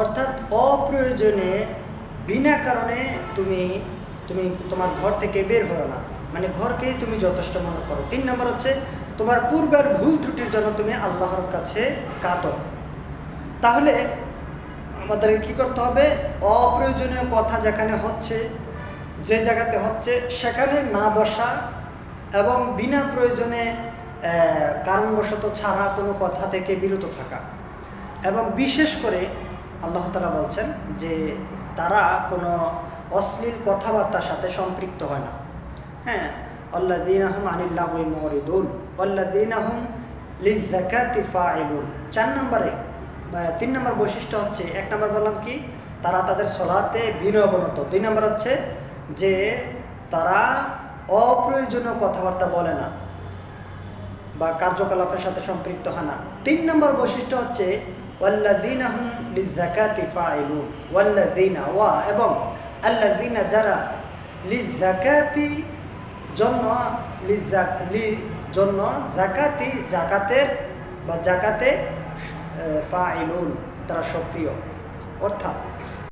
অর্থাৎ অপ্রয়োজনে, বিনা কারণে তুমি তুমি তোমার ঘর থেকে বের হলো না। মানে ঘরকেই তুমি যথেষ্ট মনে করো। তিন নম্বর হচ্ছে, তোমার পূর্বের ভুল ত্রুটির জন্য তুমি আল্লাহর কাছে কাতর তাহলে আমাদের কি করতে হবে? অপ্রয়োজনীয় কথা যেখানে হচ্ছে, যে জায়গাতে হচ্ছে, সেখানে না বসা এবং বিনা প্রয়োজনে কারণবশত ছাড়া কোনো কথা থেকে বিরত থাকা। এবং বিশেষ করে আল্লাহ তালা বলছেন যে তারা কোনো অশ্লীল কথাবার্তার সাথে সম্পৃক্ত হয় না। হ্যাঁ আল্লাহ দিন আহম আনিল্লাহ মরিদুল আল্লাহ দিন আহম লিজাকাতি ফাইলুন চার নম্বরে তিন নম্বর বৈশিষ্ট্য হচ্ছে, এক নম্বর বললাম কি, তারা তাদের সলাতে বিনয়বনত দুই নম্বর হচ্ছে যে তারা অপ্রয়োজনীয় কথাবার্তা বলে না বা কার্যকলাপের সাথে সম্পৃক্ত হয় না। তিন নম্বর বৈশিষ্ট্য হচ্ছে ওয়াল্লাদিনা হুম লিজাকাতি ফাইলুন ওয়াল্লাদিনা ওয়া এবং আল্লাদিনা যারা লিজাকাতি জন্য লি জন্য জাকাতি জাকাতের বা জাকাতে ফাইলুন তারা সক্রিয়। অর্থাৎ